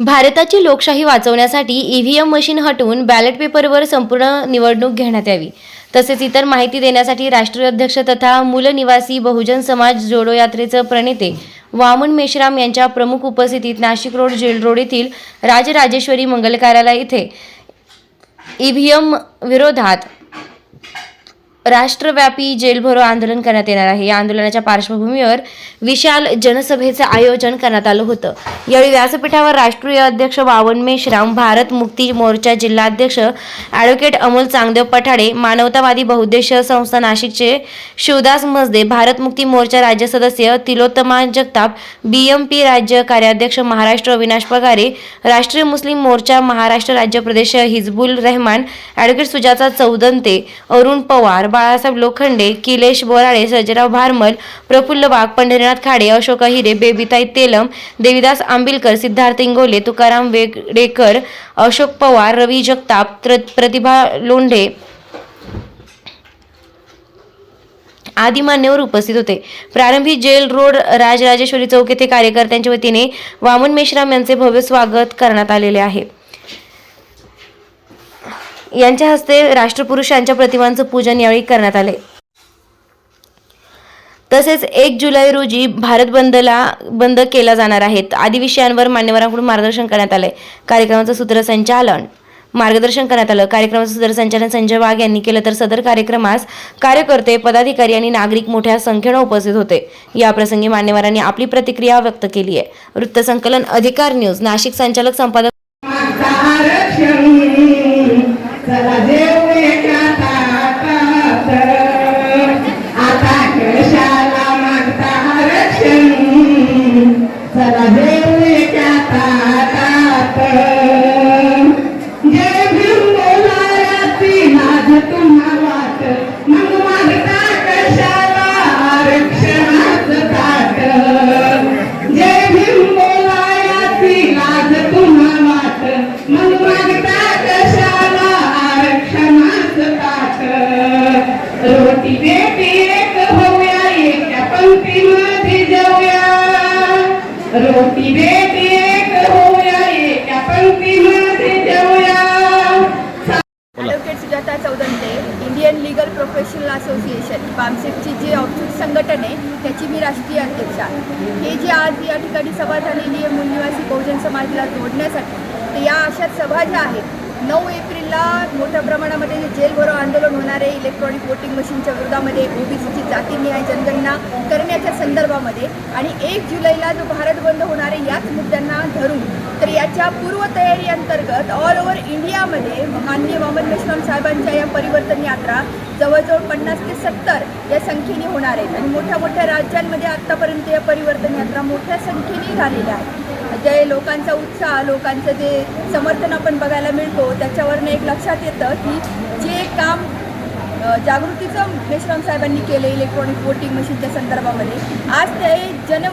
भारताची लोकशाही वाचवण्यासाठी ईव्हीएम मशीन हटवून बॅलेट पेपरवर संपूर्ण निवडणूक घेण्यात यावी. तसेच इतर माहिती देण्यासाठी राष्ट्रीय अध्यक्ष तथा मूलनिवासी बहुजन समाज जोडो यात्रेचं प्रणेते वामन मेश्राम यांच्या प्रमुख उपस्थितीत नाशिक रोड जेल रोड येथील राजराजेश्वरी मंगल कार्यालय इथे ईव्हीएम विरोधात राष्ट्रव्यापी जेलभरो आंदोलन करण्यात येणार आहे. या आंदोलनाच्या पार्श्वभूमीवर विशाल जनसभेचं आयोजन करण्यात आलं होतं. यावेळी व्यासपीठावर राष्ट्रीय अध्यक्ष वावन मेश्राम भारत मुक्ती मोर्चा जिल्हाध्यक्ष ॲडव्होकेट अमोल चांगदेव पठाडे मानवतावादी बहुद्देशीय संस्था नाशिकचे शिवदास मजदे भारत मुक्ती मोर्चा राज्य सदस्य Tilottama Jagtap B M P राज्य कार्याध्यक्ष महाराष्ट्र अविनाश पगारे राष्ट्रीय मुस्लिम मोर्चा महाराष्ट्र राज्य प्रदेश हिजबुल रहमान ॲडव्होकेट सुजाता चौदंते अरुण पवार बाळासाहेब लोखंडे किलेश बोराळे सजराव भारमल प्रफुल्ल वाघ पंढरीनाथ खाडे अशोक हिरे बेबीताई तेलम देविदास आंबिलकर सिद्धार्थ इंगोले तुकाराम वेगडेकर अशोक पवार रवी जगताप प्रतिभा लोंढे आदी मान्यवर उपस्थित होते. प्रारंभी जेल रोड राजराजेश्वरी चौक येथे कार्यकर्त्यांच्या वतीने वामन मेश्राम यांचे भव्य स्वागत करण्यात आलेले आहे. यांच्या हस्ते राष्ट्रपुरुष यांच्या प्रतिमांचं पूजन यावेळी करण्यात आले. तसेच एक जुलै रोजी भारत बंदला बंद केला जाणार आहेत आदी विषयांवर मान्यवरांकडून मार्गदर्शन करण्यात आले. कार्यक्रमाचं सूत्रसंचालन मार्गदर्शन करण्यात आलं. कार्यक्रमाचं सूत्रसंचालन संजय वाघ यांनी केलं तर सदर कार्यक्रमास कार्यकर्ते पदाधिकारी आणि नागरिक मोठ्या संख्येनं उपस्थित होते. या प्रसंगी मान्यवरांनी आपली प्रतिक्रिया व्यक्त केली आहे. वृत्तसंकलन अधिकार न्यूज नाशिक संचालक संपादक रोटी advocate Sujata Chaudante Indian legal professional association बामसेटची जी औद्योगिक संघटन आहे त्याची मी राष्ट्रीय अध्यक्ष आहे. हे जे आज या ठिकाणी सभा झालेली आहे मूलनिवासी बहुजन समाजाला जोडण्यासाठी तर या अशा सभा ज्या आहेत नऊ एप्रिलला मोठ्या प्रमाणामध्ये हे जेल भरो आंदोलन होणार आहे. इलेक्ट्रॉनिक वोटिंग मशीनच्या विरोधामध्ये ओबीसीची जातीनिहाय जनगणना करण्याच्या संदर्भामध्ये आणि एक जुलैला जो भारत बंद होणार आहे याच मुद्द्यांना धरून तर याच्या पूर्वतयारी अंतर्गत ऑल ओव्हर इंडियामध्ये माननीय वामन मेश्राम साहेबांच्या या परिवर्तन यात्रा जवळजवळ पन्नास ते सत्तर या संख्येने होणार आहेत. आणि मोठ्या मोठ्या राज्यांमध्ये आत्तापर्यंत या परिवर्तन यात्रा मोठ्या संख्येने झालेल्या आहेत. जे लोकांचा उत्साह लोकांचं जे समर्थन आपण बघायला मिळतो त्याच्यावरनं एक लक्षात येतं की जे काम जागृतीचं मेश्राम साहेबांनी केलं इलेक्ट्रॉनिक वोटिंग मशीनच्या संदर्भामध्ये आज ते जन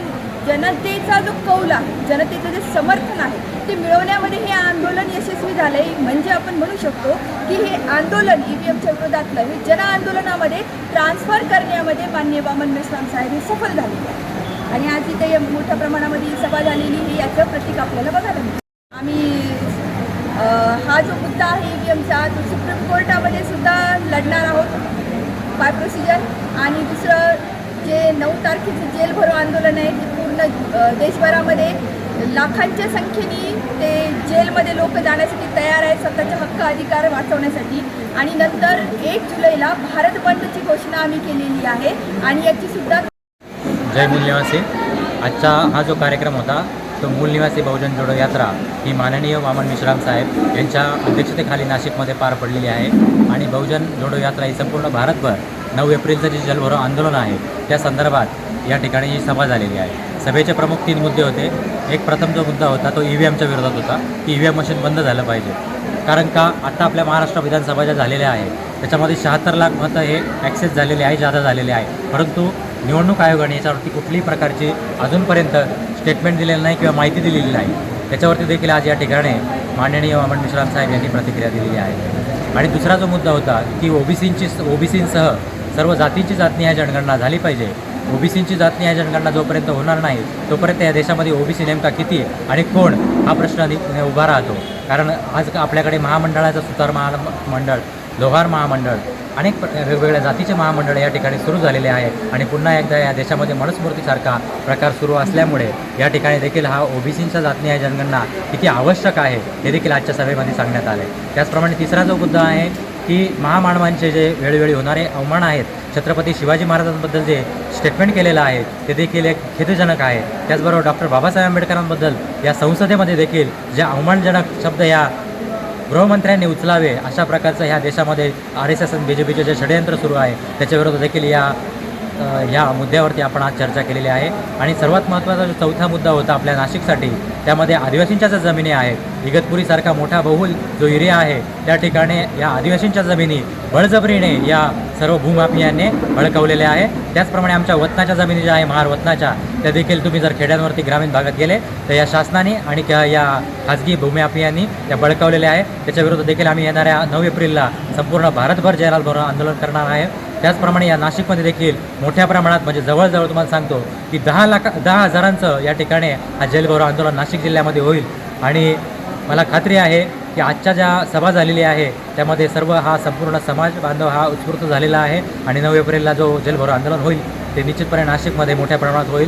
जनतेचा जो कौल आहे जनतेचं जे समर्थन आहे ते मिळवण्यामध्ये हे आंदोलन यशस्वी झालं आहे म्हणजे आपण म्हणू शकतो की हे आंदोलन ई व्ही एमच्या विरोधातलं हे जन आंदोलनामध्ये ट्रान्सफर करण्यामध्ये मान्य वामन मेश्राम साहेब हे सफल झाले. आहे आणि आज इथे काही मोठ्या प्रमाणामध्ये सभा झालेली ही याचं प्रतीक आपल्याला बघायला मिळतं. आम्ही हा जो मुद्दा आहे की व्ही एमचा तो सुप्रीम कोर्टामध्ये सुद्धा लढणार आहोत बाय प्रोसिजर आणि दुसरं जे नऊ तारखेचं जेल भरो आंदोलन आहे ते पूर्ण देशभरामध्ये लाखांच्या संख्येने ते जेलमध्ये लोक जाण्यासाठी तयार आहेत स्वतःचे हक्क अधिकार वाचवण्यासाठी. आणि नंतर एक जुलैला भारत बंदची घोषणा आम्ही केलेली आहे. आणि याची सुद्धा जय मूलनिवासी आजचा हा जो कार्यक्रम होता तो मूलनिवासी बहुजन जोडो यात्रा ही माननीय वामन मिश्राम साहेब यांच्या अध्यक्षतेखाली नाशिकमध्ये पार पडलेली आहे. आणि बहुजन जोडो यात्रा ही संपूर्ण भारतभर नऊ एप्रिलचं जे जलभरो आंदोलन आहे त्या संदर्भात या ठिकाणी ही सभा झालेली आहे. सभेचे प्रमुख तीन मुद्दे होते. एक प्रथम जो मुद्दा होता तो ई व्ही एमच्या विरोधात होता. की ई व्ही एम मशीन बंद झालं पाहिजे. कारण का आत्ता आपल्या महाराष्ट्र विधानसभा ज्या झालेल्या आहे त्याच्यामध्ये शहात्तर लाख मतं हे ॲक्सेस झालेले आहे जादा झालेले आहे. परंतु निवडणूक आयोगाने याच्यावरती कुठलीही प्रकारची अजूनपर्यंत स्टेटमेंट दिलेलं नाही किंवा माहिती दिलेली नाही. त्याच्यावरती देखील आज या ठिकाणी माननीय वामन मिश्राम साहेब यांनी प्रतिक्रिया दिलेली आहे. आणि दुसरा जो मुद्दा होता की ओबीसींची ओबीसींसह सर्व जातींची या जनगणना झाली पाहिजे. ओबीसींची जात या जनगणना जोपर्यंत होणार नाही तोपर्यंत या देशामध्ये ओबीसी नेमका किती आणि कोण हा प्रश्न उभा राहतो. कारण आज आपल्याकडे महामंडळाचं सुतार महामंडळ लोहार महामंडळ अनेक वेगवेगळ्या जातीचे महामंडळ या ठिकाणी सुरू झालेले आहे. आणि पुन्हा एकदा या देशामध्ये मनुस्मृतीसारखा प्रकार सुरू असल्यामुळे या ठिकाणी देखील हा ओबीसींच्या जातनी आहे जनगणना. किती आवश्यक आहे हे देखील आजच्या सभेमध्ये सांगण्यात आले. त्याचप्रमाणे तिसरा जो मुद्दा आहे की महामानवांचे जे वेळोवेळी होणारे अवमान आहेत छत्रपती शिवाजी महाराजांबद्दल जे स्टेटमेंट केलेलं आहे ते देखील एक खेदजनक आहे. त्याचबरोबर डॉक्टर बाबासाहेब आंबेडकरांबद्दल या संसदेमध्ये देखील जे अवमानजनक शब्द या गृहमंत्र्यांनी उचलावे अशा प्रकारचं ह्या देशामध्ये आर एस एस आणि बी जे पीचे जे षडयंत्र सुरू आहे त्याच्याविरोधात देखील या ह्या मुद्द्यावरती आपण आज चर्चा केलेली आहे. आणि सर्वात महत्त्वाचा जो चौथा मुद्दा होता आपल्या नाशिकसाठी त्यामध्ये आदिवासींच्या ज्या जमिनी आहेत इगतपुरीसारखा मोठा बहुल जो एरिया आहे त्या ठिकाणी या आदिवासींच्या जमिनी बळजबरीने या सर्व भूमाफियांनी बळकावलेल्या आहे. त्याचप्रमाणे आमच्या वतनाच्या जमिनी ज्या आहे महार वतनाच्या त्या देखील तुम्ही जर खेड्यांवरती ग्रामीण भागात गेले तर या शासनाने आणि त्या या खाजगी भूमाफियांनी त्या बळकावलेल्या आहे त्याच्याविरुद्ध देखील आम्ही येणाऱ्या नऊ एप्रिलला संपूर्ण भारतभर जयलाल भरून आंदोलन करणार आहे. त्याचप्रमाणे या नाशिकमध्ये देखील मोठ्या प्रमाणात म्हणजे जवळजवळ तुम्हाला सांगतो की दहा लाख दहा हजारांचं या ठिकाणी हा जलभरो आंदोलन नाशिक जिल्ह्यामध्ये होईल. आणि मला खात्री आहे की आजच्या ज्या सभा झालेली आहे त्यामध्ये सर्व हा संपूर्ण समाज बांधव हा उत्स्फूर्त झालेला आहे. आणि नऊ एप्रिलला जो जलभरो आंदोलन होईल ते निश्चितपणे नाशिकमध्ये मोठ्या प्रमाणात होईल.